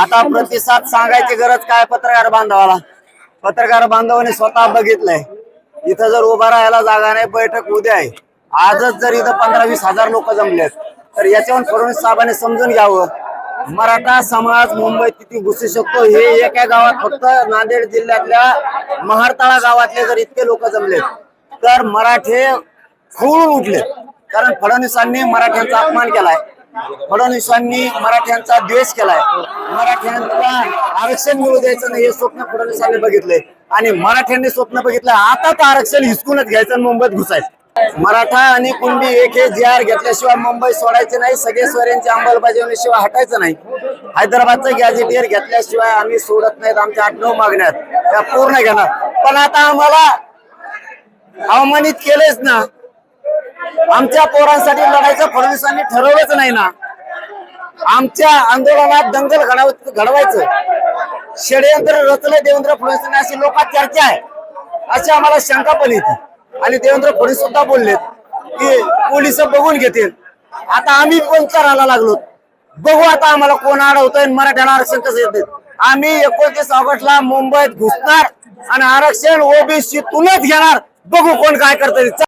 आता प्रतिसाद सांगायची गरज काय पत्रकार बांधवाला? पत्रकार बांधवाने स्वतः बघितलंय. इथं जर उभा राहायला जागा नाही बैठक उद्या आहे. आजच जर इथं पंधरा वीस हजार लोक जमलेत तर याच्यावर फडणवीस साहेबांनी समजून घ्यावं. मराठा समाज मुंबईत किती घुसू शकतो हे एका गावात फक्त नांदेड जिल्ह्यातल्या महारताळा गावातले जर इतके लोक जमलेत तर मराठे खवळून उठलेत. कारण फडणवीसांनी मराठ्यांचा अपमान केलाय. फडणवीसांनी मराठ्यांचा द्वेष केलाय. मराठ्यांना आरक्षण मिळू द्यायचं नाही हे स्वप्न फडणवीसांनी बघितलंय. आणि मराठ्यांनी स्वप्न बघितलं आता तर आरक्षण हिसकूनच घ्यायचं आणि मुंबईत घुसायचं. मराठा आणि कुंडी एक हे जी आर घेतल्याशिवाय मुंबई सोडायचे नाही सगळे स्वरांची अंमलबजावणीशिवाय हटायचं नाही. हैदराबादचं गॅजेटियर घेतल्याशिवाय आम्ही सोडत नाहीत आमच्या आठ नऊ मागण्यात त्या पूर्ण घेणार. पण आता आम्हाला अवमानित केलेच ना. आमच्या पोरांसाठी लढायचं फडणवीसांनी ठरवलंच नाही ना. आमच्या आंदोलनात दंगल घडव घडवायचं. षडयंत्र रचलं देवेंद्र फडणवीसांनी अशी लोकात चर्चा आहे. अशी आम्हाला शंका पण येते. आणि देवेंद्र फडणवीस सुद्धा बोललेत की पोलीस बघून घेतील. आता आम्ही पण करायला लागलो. बघू आता आम्हाला कोण अडवतोय मराठ्याला आरक्षण कसं येत आम्ही एकोणतीस ऑगस्टला मुंबईत घुसणार आणि आरक्षण ओबीसीतूनच घेणार. बघू कोण काय करतोय.